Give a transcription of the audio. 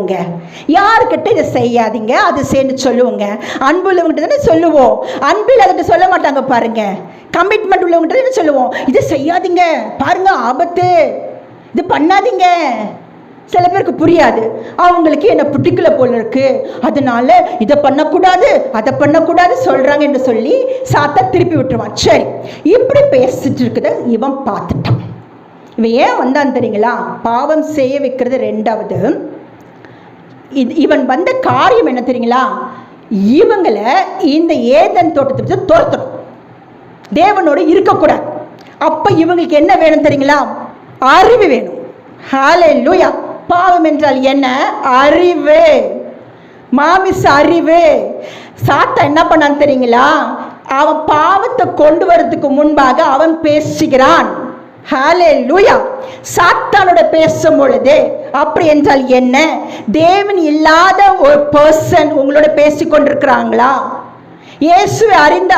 சொல்லுவோங்க. யாருக்கிட்ட இதை செய்யாதீங்க? அது சேர்ந்து சொல்லுவோங்க. அன்பு தானே சொல்லுவோம். அன்பில் இல்லாதவங்க சொல்ல மாட்டாங்க பாருங்க. கமிட்மெண்ட் உள்ளவங்ககிட்ட தானே சொல்லுவோம். இதை செய்யாதீங்க. பாருங்க ஆபத்து. இது பண்ணாதீங்க. சில பேருக்கு புரியாது. அவங்களுக்கு என்ன பிடிக்கல போல இருக்கு. அதனால இதை பண்ணக்கூடாது அதை பண்ணக்கூடாது சொல்றாங்க என்று சொல்லி சாத்தா திருப்பி விட்டுருவான். சரி இப்படி பேசிட்டு இருக்குத இவன் பார்த்துட்டான். இவன் ஏன் வந்தான் தெரியுங்களா? பாவம் செய்ய வைக்கிறது ரெண்டாவது. இது இவன் வந்த காரியம் என்ன தெரியுங்களா? இவங்களை இந்த ஏதன் தோட்டத்தை விட்டு துரத்தணும். தேவனோடு இருக்கக்கூடாது. அப்போ இவங்களுக்கு என்ன வேணும் தெரியுங்களா? அறிவு வேணும். ஹாலே லூயா பாவம் என்றால் என்ன? அறிவு. மாமிச அறிவு. சாத்தா என்ன பண்ணான்னு தெரியுங்களா? அவன் பாவத்தை கொண்டு வரதுக்கு முன்பாக அவன் பேசுகிறான். ஹாலே லூயா சாத்தானோட பேசும் பொழுது அப்படி என்றால் என்ன? தேவன் இல்லாத ஒரு பர்சன் உங்களோட பேசிக்கொண்டிருக்கிறாங்களா? இயேசுவை அறிந்த